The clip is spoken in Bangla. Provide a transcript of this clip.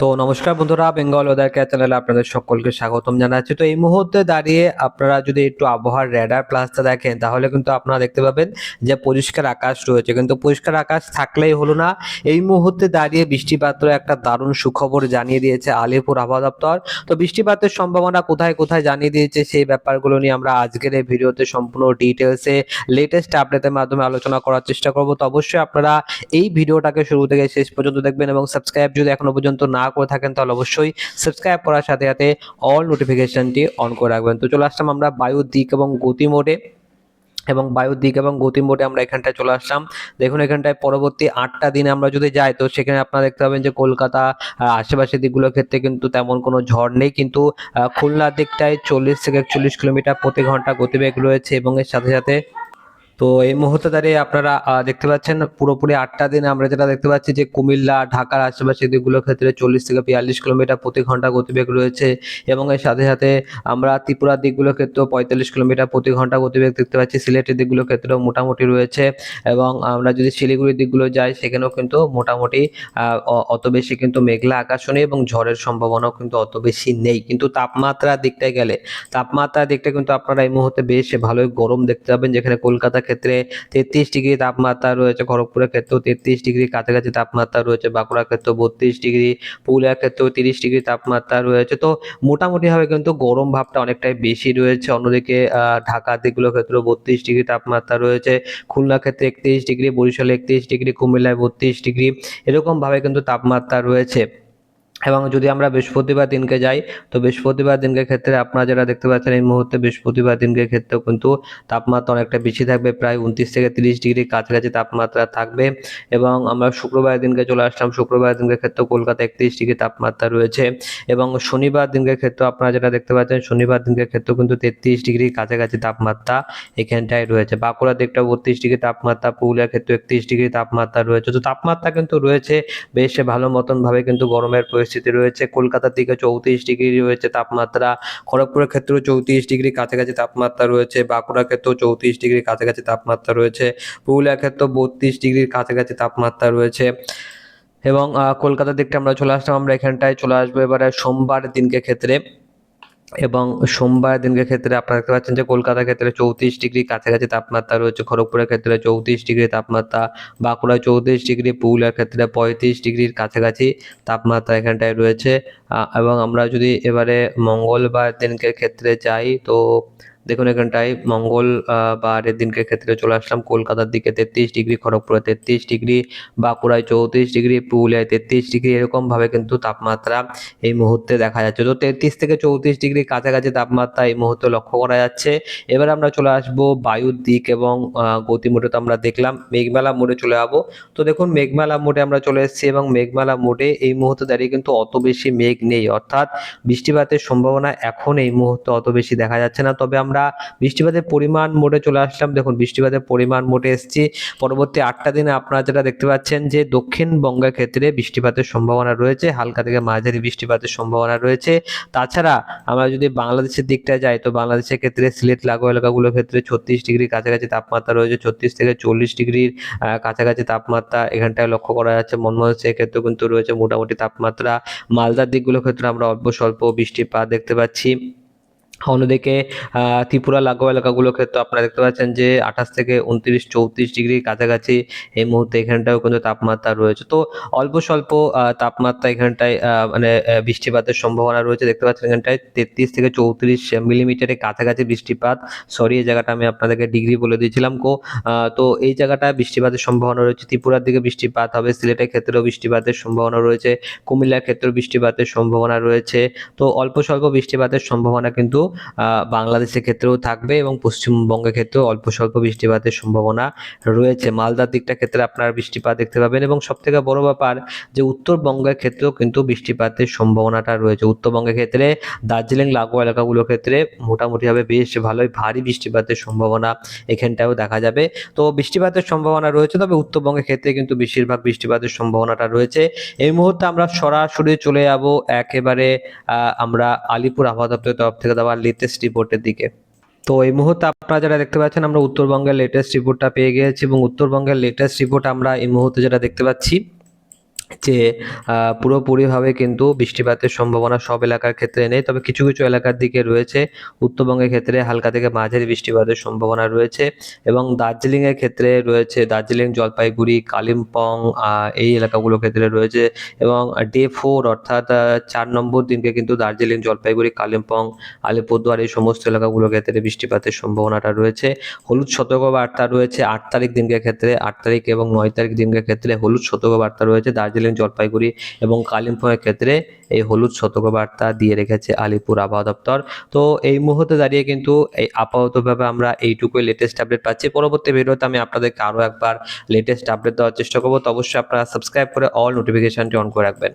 তো নমস্কার বন্ধুরা বেঙ্গল ওয়েদার কেয়ার চ্যানেলে আপনাদের সকলকে স্বাগতম জানাচ্ছি। তো এই মুহূর্তে দাঁড়িয়ে আপনারা যদি একটু আবহাওয়ার রেডার প্লাসটা দেখেন, তাহলে কিন্তু আপনারা দেখতে পাবেন যে পরিষ্কার আকাশ রয়েছে। কিন্তু পরিষ্কার আকাশ থাকলেই হলো না, এই মুহূর্তে দাঁড়িয়ে বৃষ্টিপাতের একটা দারুণ সুখবর জানিয়ে দিয়েছে আলিপুর আবহাওয়া দপ্তর। তো বৃষ্টিপাতের সম্ভাবনা কোথায় কোথায় জানিয়ে দিয়েছে সেই ব্যাপারগুলো নিয়ে আমরা আজকের এই ভিডিওতে সম্পূর্ণ ডিটেলসে লেটেস্ট আপডেটের মাধ্যমে আলোচনা করার চেষ্টা করব। তো অবশ্যই আপনারা এই ভিডিওটাকে শুরু থেকে শেষ পর্যন্ত দেখবেন এবং সাবস্ক্রাইব যদি এখনও পর্যন্ত না করে থাকেন, তাহলে অবশ্যই সাবস্ক্রাইব করার সাথে সাথে অল নোটিফিকেশনটি অন করে রাখবেন। তো চলে আসলাম আমরা বায়ুর দিক এবং গতি মোডে এবং বায়ুর দিক এবং গতি মোডে আমরা এখানটায় চলে আসলাম। দেখুন, এখানটায় পরবর্তী আটটা দিনে আমরা যদি যাই, তো সেখানে আপনারা দেখতে পাবেন যে কলকাতা আশেপাশের দিকগুলোর ক্ষেত্রে কিন্তু তেমন কোনো ঝড় নেই। কিন্তু খুলনার দিকটায় চল্লিশ থেকে একচল্লিশ কিলোমিটার প্রতি ঘণ্টা গতিবেগ রয়েছে এবং এর সাথে সাথে তো এই মুহূর্তে দাঁড়িয়ে আপনারা দেখতে পাচ্ছেন পুরোপুরি আটটা দিনে আমরা যেটা দেখতে পাচ্ছি যে কুমিল্লা, ঢাকার আশেপাশের দিকগুলোর ক্ষেত্রে চল্লিশ থেকে বিয়াল্লিশ কিলোমিটার প্রতি ঘণ্টা গতিবেগ রয়েছে এবং এর সাথে সাথে আমরা ত্রিপুরার দিকগুলোর ক্ষেত্রেও পঁয়তাল্লিশ কিলোমিটার প্রতি ঘণ্টা গতিবেগ দেখতে পাচ্ছি, সিলেটের দিকগুলোর ক্ষেত্রেও মোটামুটি রয়েছে এবং আমরা যদি শিলিগুড়ির দিকগুলো যাই সেখানেও কিন্তু মোটামুটি অত বেশি কিন্তু মেঘলা আকাশও নেই এবং ঝড়ের সম্ভাবনাও কিন্তু অত বেশি নেই। কিন্তু তাপমাত্রার দিকটায় গেলে, তাপমাত্রার দিকটা কিন্তু আপনারা এই মুহূর্তে বেশ ভালোই গরম দেখতে পাবেন যেখানে কলকাতার ক্ষেত্রে তেত্রিশ ডিগ্রি তাপমাত্রা রয়েছে খড়গপুরের ক্ষেত্রেও তেত্রিশ ডিগ্রি, কাছাকাছি তাপমাত্রা রয়েছে বাঁকুড়ার ক্ষেত্রেও বত্রিশ ডিগ্রি, পুরুলিয়ার ক্ষেত্রেও তিরিশ ডিগ্রি তাপমাত্রা রয়েছে। তো মোটামুটিভাবে কিন্তু গরম ভাবটা অনেকটাই বেশি রয়েছে। অন্যদিকে ঢাকার দিকগুলোর ক্ষেত্রেও বত্রিশ ডিগ্রি তাপমাত্রা রয়েছে। খুলনা ক্ষেত্রে একত্রিশ ডিগ্রি, বরিশালে একত্রিশ ডিগ্রি, কুমিল্লায় বত্রিশ ডিগ্রি, এরকমভাবে কিন্তু তাপমাত্রা রয়েছে। এবং যদি আমরা বৃহস্পতিবার দিনকে যাই, তো বৃহস্পতিবার দিনকে ক্ষেত্রে আপনারা যারা দেখতে পাচ্ছেন এই মুহূর্তে বৃহস্পতিবার দিনকে ক্ষেত্রেও কিন্তু তাপমাত্রা অনেকটা বেশি থাকবে, প্রায় উনত্রিশ থেকে তিরিশ ডিগ্রি কাছাকাছি তাপমাত্রা থাকবে এবং আমরা শুক্রবার দিনকে চলে আসলাম, শুক্রবার দিনকে ক্ষেত্রেও কলকাতা একত্রিশ ডিগ্রি তাপমাত্রা রয়েছে এবং শনিবার দিনকে ক্ষেত্রে আপনারা যেটা দেখতে পাচ্ছেন, শনিবার দিনকে ক্ষেত্রেও কিন্তু তেত্রিশ ডিগ্রি কাছাকাছি তাপমাত্রা এখানটায় রয়েছে। বাঁকুড়ার দিকটা বত্রিশ ডিগ্রি তাপমাত্রা, পুরুলিয়ার ক্ষেত্রে একত্রিশ ডিগ্রি তাপমাত্রা রয়েছে। তো তাপমাত্রা কিন্তু রয়েছে বেশ ভালো মতনভাবে কিন্তু গরমের পরিস্থিতি রয়েছে, কলকাতার দিকে চৌত্রিশ ডিগ্রি রয়েছে তাপমাত্রা, খড়গপুরের ক্ষেত্রেও চৌত্রিশ ডিগ্রি কাছাকাছি তাপমাত্রা রয়েছে, বাঁকুড়ার ক্ষেত্রেও চৌত্রিশ ডিগ্রি কাছাকাছি তাপমাত্রা রয়েছে, পুরুলিয়ার ক্ষেত্রেও বত্রিশ ডিগ্রির কাছাকাছি তাপমাত্রা রয়েছে। এবং কলকাতার দিকটা আমরা চলে আসলাম, আমরা এখানটায় চলে আসব এবারে সোমবার দিনকে ক্ষেত্রে। এবং সোমবার দিনকে ক্ষেত্রে আপনারা দেখতে পাচ্ছেন যে কলকাতার ক্ষেত্রে চৌত্রিশ ডিগ্রি কাছাকাছি তাপমাত্রা রয়েছে, খড়গপুরের ক্ষেত্রে চৌত্রিশ ডিগ্রি তাপমাত্রা বাঁকুড়া চৌত্রিশ ডিগ্রি, পুরুলিয়ার ক্ষেত্রে পঁয়ত্রিশ ডিগ্রির কাছাকাছি তাপমাত্রা এখানটায় রয়েছে। এবং আমরা যদি এবারে মঙ্গলবার দিনকের ক্ষেত্রে যাই, তো দেখুন, এখানটায় মঙ্গল বারের দিনকে ক্ষেত্রে চলে আসলাম। কলকাতার দিকে তেত্রিশ ডিগ্রি, খড়গপুরে তেত্রিশ ডিগ্রি, বাঁকুড়ায় চৌত্রিশ ডিগ্রি, পুরুলিয়ায় তেত্রিশ ডিগ্রি, এরকমভাবে কিন্তু তাপমাত্রা এই মুহূর্তে দেখা যাচ্ছে। তো তেত্রিশ থেকে চৌত্রিশ ডিগ্রি কাছাকাছি তাপমাত্রা এই মুহূর্তে লক্ষ্য করা যাচ্ছে। এবার আমরা চলে আসব বায়ুর দিক এবং গতি মোডে তো আমরা দেখলাম, মেঘমেলা মোডে চলে যাব। তো দেখুন, মেঘমেলা মোডে আমরা চলে এসেছি এবং মেঘমেলা মোডে এই মুহূর্তে দাঁড়িয়ে কিন্তু অত বেশি মেঘ নেই। অর্থাৎ বৃষ্টিপাতের সম্ভাবনা এখন এই মুহূর্তে অত বেশি দেখা যাচ্ছে না। তবে আমরা বৃষ্টিপাতের পরিমাণ মোডে চলে আসলাম। দেখুন, বৃষ্টিপাতের পরিমাণ মোডে এসেছি। পরবর্তী আটটা দিনে আপনারা যেটা দেখতে পাচ্ছেন যে দক্ষিণবঙ্গের ক্ষেত্রে বৃষ্টিপাতের সম্ভাবনা রয়েছে, হালকা থেকে মাঝারি বৃষ্টিপাতের সম্ভাবনা রয়েছে। তাছাড়া আমরা যদি বাংলাদেশের দিকটা যাই, তো বাংলাদেশের ক্ষেত্রে সিলেট, লাগোয়া এলাকাগুলোর ক্ষেত্রে ছত্রিশ ডিগ্রি কাছাকাছি তাপমাত্রা রয়েছে, ছত্রিশ থেকে চল্লিশ ডিগ্রির কাছাকাছি তাপমাত্রা এখানটায় লক্ষ্য করা যাচ্ছে। মনমোহন সিংয়ের ক্ষেত্রেও কিন্তু রয়েছে মোটামুটি তাপমাত্রা। মালদার দিকগুলোর ক্ষেত্রে আমরা অল্প স্বল্প বৃষ্টিপাত দেখতে পাচ্ছি। অন্যদিকে ত্রিপুরা লাগোয়া এলাকাগুলোর ক্ষেত্রে আপনারা দেখতে পাচ্ছেন যে আঠাশ থেকে উনত্রিশ, চৌত্রিশ ডিগ্রির কাছাকাছি এই মুহূর্তে এখানটাও কিন্তু তাপমাত্রা রয়েছে। তো অল্প স্বল্প তাপমাত্রা এখানটায় মানে বৃষ্টিপাতের সম্ভাবনা রয়েছে। দেখতে পাচ্ছেন এখানটায় তেত্রিশ থেকে চৌত্রিশ মিলিমিটারের কাছাকাছি বৃষ্টিপাত। সরি, এই জায়গাটা আমি আপনাদেরকে ডিগ্রি বলে দিয়েছিলাম কো। তো এই জায়গাটা বৃষ্টিপাতের সম্ভাবনা রয়েছে। ত্রিপুরার দিকে বৃষ্টিপাত হবে, সিলেটের ক্ষেত্রেও বৃষ্টিপাতের সম্ভাবনা রয়েছে। কুমিল্লার ক্ষেত্রেও বৃষ্টিপাতের সম্ভাবনা রয়েছে। তো অল্প স্বল্প বৃষ্টিপাতের সম্ভাবনা কিন্তু বাংলাদেশের ক্ষেত্রেও থাকবে এবং পশ্চিমবঙ্গের ক্ষেত্রেও অল্প স্বল্প বৃষ্টিপাতের সম্ভাবনা রয়েছে। মালদার দিকটা ক্ষেত্রে আপনারা বৃষ্টিপাত দেখতে পাবেন এবং সব থেকে বড় ব্যাপার যে উত্তরবঙ্গের ক্ষেত্রেও কিন্তু বৃষ্টিপাতের সম্ভাবনাটা রয়েছে। উত্তরবঙ্গের ক্ষেত্রে দার্জিলিং, লাগোয়া এলাকাগুলোর ক্ষেত্রে মোটামুটিভাবে বেশ ভালোই ভারী বৃষ্টিপাতের সম্ভাবনা এখানটাও দেখা যাবে। তো বৃষ্টিপাতের সম্ভাবনা রয়েছে, তবে উত্তরবঙ্গের ক্ষেত্রে কিন্তু বেশিরভাগ বৃষ্টিপাতের সম্ভাবনাটা রয়েছে। এই মুহূর্তে আমরা সরাসরি চলে যাব একেবারে আমরা আলিপুর আবহাওয়া দপ্তরের তরফ থেকে দেওয়া লেটেস্ট রিপোর্টের দিকে। তো এই মুহূর্তে আপনারা যারা দেখতে পাচ্ছেন, আমরা উত্তরবঙ্গের লেটেস্ট রিপোর্টটা পেয়ে গিয়েছি এবং উত্তরবঙ্গের লেটেস্ট রিপোর্ট আমরা এই মুহূর্তে যেটা দেখতে পাচ্ছি যে পুরোপুরিভাবে কিন্তু বৃষ্টিপাতের সম্ভাবনা সব এলাকার ক্ষেত্রে নেই। তবে কিছু কিছু এলাকার দিকে রয়েছে। উত্তরবঙ্গের ক্ষেত্রে হালকা থেকে মাঝারি বৃষ্টিপাতের সম্ভাবনা রয়েছে এবং দার্জিলিংয়ের ক্ষেত্রে রয়েছে দার্জিলিং, জলপাইগুড়ি, কালিম্পং এই এলাকাগুলোর ক্ষেত্রে রয়েছে এবং ডে ফোর অর্থাৎ চার নম্বর দিনকে কিন্তু দার্জিলিং, জলপাইগুড়ি, কালিম্পং, আলিপুরদুয়ার এই সমস্ত এলাকাগুলোর ক্ষেত্রে বৃষ্টিপাতের সম্ভাবনাটা রয়েছে। হলুদ সতর্কবার্তা রয়েছে আট তারিখ দিনকে ক্ষেত্রে, আট তারিখ এবং নয় তারিখ দিনকে ক্ষেত্রে হলুদ সতর্কবার্তা রয়েছে দার্জিলিং জলপাইগুড়ি এবং কালিম্পংয়ের ক্ষেত্রে এই হলুদ সতর্কবার্তা দিয়ে রেখেছে আলিপুর আবহাওয়া দপ্তর। তো এই মুহূর্তে দাঁড়িয়ে কিন্তু এই আপাততভাবে আমরা এইটুকুই লেটেস্ট আপডেট পাচ্ছি। পরবর্তী ভিডিওতে আমি আপনাদেরকে আরও একবার লেটেস্ট আপডেট দেওয়ার চেষ্টা করব। তো অবশ্যই আপনারা সাবস্ক্রাইব করে অল নোটিফিকেশনটি অন করে রাখবেন।